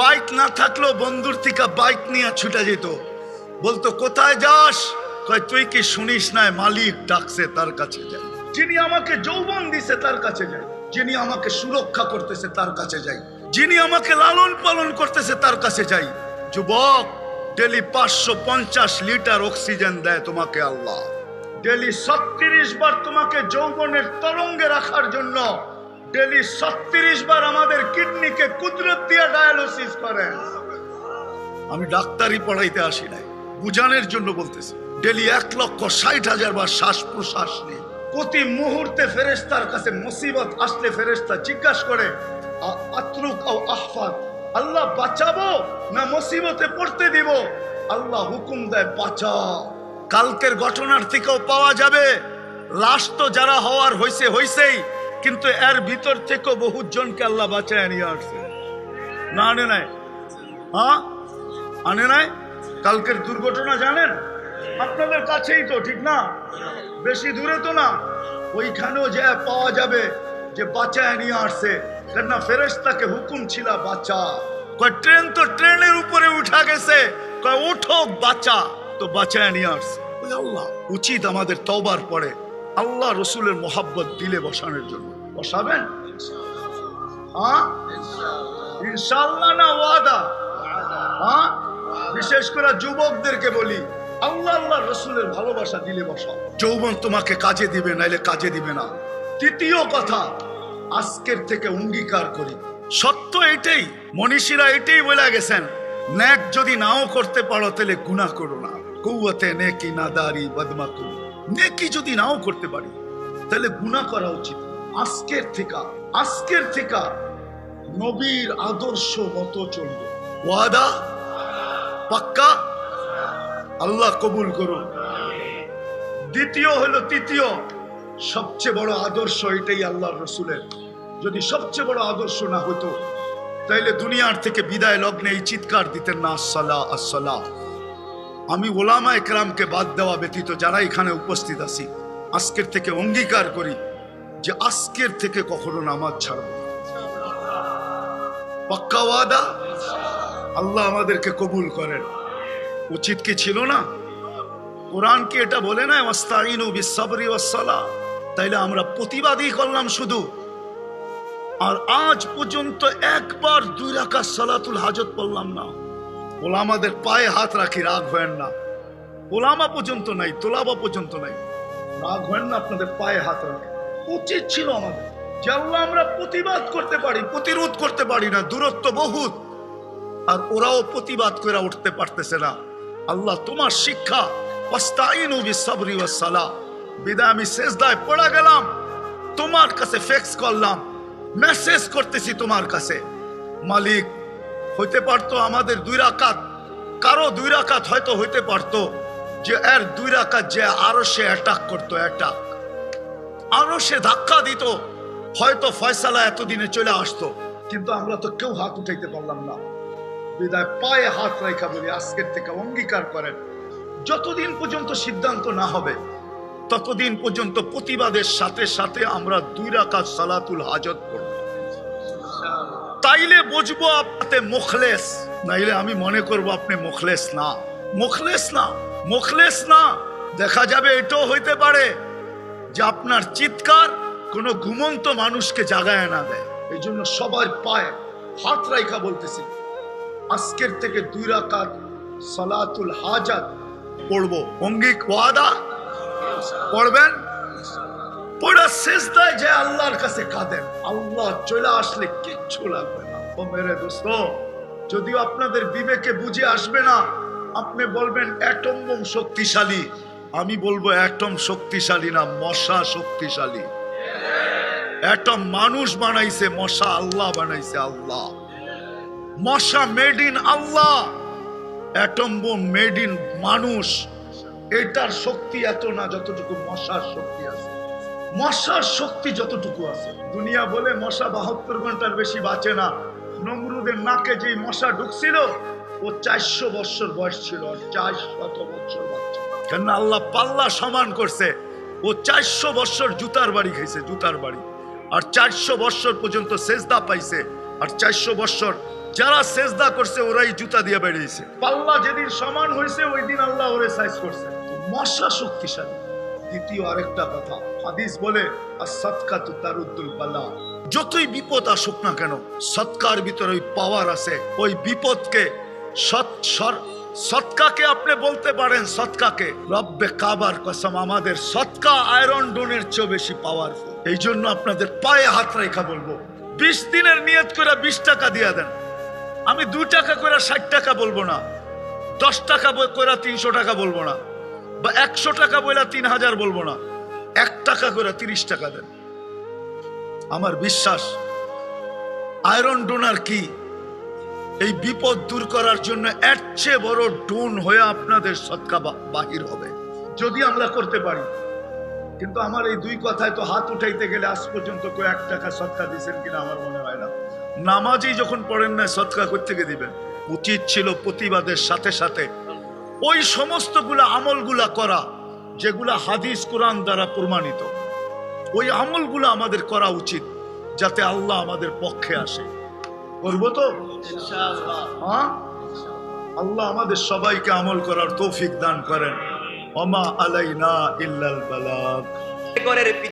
Bike না থাকলেও বন্ধুর থেকে বাইক নিয়ে ছুটে যেত। বলতো, কোথায় যাস? কয়, তুই কি শুনিস না, মালিক ডাকছে তার কাছে যাই যিনি আমাকে যৌবন দিছে তার কাছে যাই যিনি আমাকে সুরক্ষা করতেছে তার কাছে যাই যিনি আমাকে লালন পালন করতেছে তার কাছে যাই যুবক, ডেলি পাঁচশো পঞ্চাশ লিটার অক্সিজেন দেয় তোমাকে আল্লাহ। ডেলি ছত্রিশ বার তোমাকে যৌবনের তরঙ্গে রাখার জন্য ডেলি ছত্রিশ বার আমাদের কিডনিকে কুদরত দিয়ে ডায়ালিসিস করেন। আমি ডাক্তারি পড়াইতে আসি নাই বুঝানোর জন্য বলতেছি। ডেলি এক লক্ষ ষাট হাজার বার শ্বাস প্রশ্বাস নেই। প্রতি মুহূর্তে ফেরেস্তার কাছে মুসিবত আসলে ফেরেস্তা জিজ্ঞাসা করে আতরুক ও আহফাদ আল্লাহ বাঁচাবো না মুসিবতে পড়তে দিব? আল্লাহ হুকুম দেয় বাঁচাও। কালকের ঘটনার থেকেও পাওয়া যাবে লাশ তো যারা হওয়ার হইছে হইছেই। কিন্তু এর ভিতর থেকেও বহু জনকে আল্লাহ বাঁচায় নিয়ে আসছে। না আনে নাই? হ্যাঁ? আনে নাই? কালকের দুর্ঘটনা জানেন? আপনাদের কাছেই তো, ঠিক না? বেশি দূরে তো না। ওইখানেও যে পাওয়া যাবে, যে বাঁচায় নিয়ে আসছে। কেননা ফেরেশতাকে হুকুম ছিল বাঁচা। কয়, ট্রেন তো ট্রেনের উপরে উঠা গেছে। কয় উঠো বাঁচা। তো বাঁচায় নিয়ে আসছে। আল্লাহ, উচিত আমাদের তবার পরে আল্লাহ রসুলের মোহাব্বত দিলে বসানোর জন্য। বসাবেন? হ্যাঁ? হ্যাঁ? বিশেষ করে যুবকদেরকে বলি, আল্লাহ আল্লাহ রসুলের ভালোবাসা দিলে বসাও। যৌবন তোমাকে কাজে দিবে, নাইলে কাজে দিবে না। তৃতীয় কথা, আজকের থেকে অঙ্গীকার করি। সত্য এটাই, মনীষীরা এটাই বলে গেছেন, ন্যাক যদি নাও করতে পারো, তাহলে গুনাহ করো না। কৌয়াতে নেকি নাদারি বদমাতু নেকি যদি নাও করতে পারি, তাহলে গুনাহ করা উচিত। আজকের থেকে আজকের থেকে নবীর আদর্শ মতো চলবে। ওয়াদা? পাক্কা? আল্লাহ কবুল করুন। দ্বিতীয় হলো, তৃতীয়। সবচেয়ে বড় আদর্শ এটাই আল্লাহ রসুলের। যদি সবচেয়ে বড় আদর্শ না হতো তাইলে দুনিয়ার থেকে বিদায় লগ্নে এই চিৎকার দিতেন না আসসালা আসসালা আমি ওলামা একরামকে বাদ দেওয়া ব্যতীত যারা এখানে উপস্থিত আছি, আজকের থেকে অঙ্গীকার করি যে আজকের থেকে কখনো নামাজ ছাড়ব। পাক্কা ওয়াদা? আল্লাহ আমাদেরকে কবুল করেন। উচিত কি ছিল না? কোরআন কি এটা বলে না ওয়াস্তাইনু বিসসাবরি ওয়াসসালা তাইলে আমরা প্রতিবাদই করলাম শুধু। আর আজ পর্যন্ত একবার দুই রাকাত সালাতুল হাজত পড়লাম না। ওলামাদের পায়ে হাত রাখি, রাগ হয় না। ওলামা পর্যন্ত নাই, তোলাবা পর্যন্ত নাই। রাগ হয় না, আপনাদের পায়ে হাত রাখে। উচিত ছিল আমাদের যে আল্লাহ আমরা প্রতিবাদ করতে পারি, প্রতিরোধ করতে পারি না, দূরত্ব বহুত। আর ওরাও প্রতিবাদ করে উঠতে পারতেছে না। আল্লাহ তোমার শিক্ষা বিদায় আমি সেজদায় পড়া গেলাম, তোমার কাছে ফেক্স করলাম মেসেজ করতেছি তোমার কাছে। মালিক হইতে পারতো আমাদের দুই রাকাত। কারও দুই রাকাত হয়তো হইতে পারতো যে এর দুই রাকাত যে আরও সে অ্যাটাক করতো অ্যাটাক আরও সে ধাক্কা দিত, হয়তো ফয়সালা এতদিনে চলে আসতো। কিন্তু আমরা তো কেউ হাত উঠাইতে পারলাম না। বিদায় পায়ে হাত রেখা বলি, আজকের থেকে অঙ্গীকার করেন। যতদিন পর্যন্ত সিদ্ধান্ত না হবে, ততদিন পর্যন্ত প্রতিবাদের সাথে সাথে আমরা দুই রাকাত সালাতুল হাজত করব। তাইলে বুঝব আপনাতে মুখলেস। নাইলে আমি মনে করব আপনি মুখলেস না। মুখলেস না মুখলেস না। দেখা যাবে এটাও হইতে পারে যে আপনার চিৎকার কোনো ঘুমন্ত মানুষকে জাগায় না দেয়। এই জন্য সবার পায়ে হাত রাইখা বলতেছি। আজকের থেকে দুই রাকাত সালাতুল হাজাত পড়ব। অঙ্গিক ওয়াদা? পড়বেন? পড়া শেষ দেয় যে আল্লাহর কাছে কাঁদেন। আল্লাহ চলে আসলে কিচ্ছু লাগবে না। ও মেরে দোস্ত, যদিও আপনাদের বিবেকে বুঝে আসবে না, আপনি বলবেন অ্যাটম বোম শক্তিশালী। আমি বলব অ্যাটম শক্তিশালী না, মশা শক্তিশালী। অ্যাটম মানুষ বানাইছে, মশা আল্লাহ বানাইছে, আল্লাহ। মশা made in Allah. Atom bomb made in মানুষ। এটার শক্তি এত না যতটুকু মশার শক্তি আছে। মশার শক্তি যতটুকু আছে। দুনিয়া বলে মশা বাহাত্তর ঘণ্টার বেশি বাঁচে না। নমরুদের নাকে যেই মশা ঢুকছিল, ও চারশো বৎসর বয়স ছিল চার শত বৎসর বাচ্চা কেন আল্লাহ পাল্লা সমান করছে। ও চারশো বৎসর জুতার বাড়ি খাইছে, জুতার বাড়ি। আর চারশো বৎসর পর্যন্ত সেজদা পাইছে। আর চারশো বৎসর যারা সেজদা করছে, ওরাই জুতা দিয়ে বেরিয়েছে পাল্লা যেদিন সমান হয়েছে ওই দিন আল্লাহ ওরে সাইজ করছে। মশা শক্তিশালী। দ্বিতীয় আরেকটা কথা। হাদিস বলে আর সৎকা তু তারুদ্দুল বালা। যতই বিপদ আসুক না কেন, সৎকার ভিতরে ওই পাওয়ার আছে। ওই বিপদকে সৎ সর- সৎকাকে আপনি বলতে পারেন সৎকাকে। রব্বে কাবার কসম, আমাদের সৎকা আয়রন ডোনের চেয়ে বেশি পাওয়ারফুল এই জন্য আপনাদের পায়ে হাত রেখা বলব। বিশ দিনের নিয়ত করে বিশ টাকা দিয়ে দেন। আমি দু টাকা করে ষাট টাকা বলব না। দশ টাকা করে তিনশো টাকা বলব না। বা একশো টাকা বইলা তিন হাজার বলব না। এক টাকা করে তিরিশ টাকা দেন। আমার বিশ্বাস, আয়রন ডোনার কি? এই বিপদ দূর করার জন্য এর চেয়ে বড় ডোন হয়ে আপনাদের সৎকা বাহির হবে। যদি আমরা করতে পারি। কিন্তু আমার এই দুই কথায় তো হাত উঠাইতে গেলে আজ পর্যন্ত কেউ এক টাকা সৎকা দিয়েছেন কিনা আমার মনে হয় না। নামাজই যখন পড়েন না সৎকা করতে গিয়ে দিবেন। উচিত ছিল প্রতিবাদের সাথে সাথে ওই সমস্তগুলা আমলগুলা করা যেগুলা হাদিস কোরআন দ্বারা প্রমাণিত। ওই আমলগুলো আমাদের করা উচিত যাতে আল্লাহ আমাদের পক্ষে আসে। করব তো? হ্যাঁ? আল্লাহ আমাদের সবাইকে আমল করার তৌফিক দান করেন। অমা আলাইনা ইল্লাল ঘরের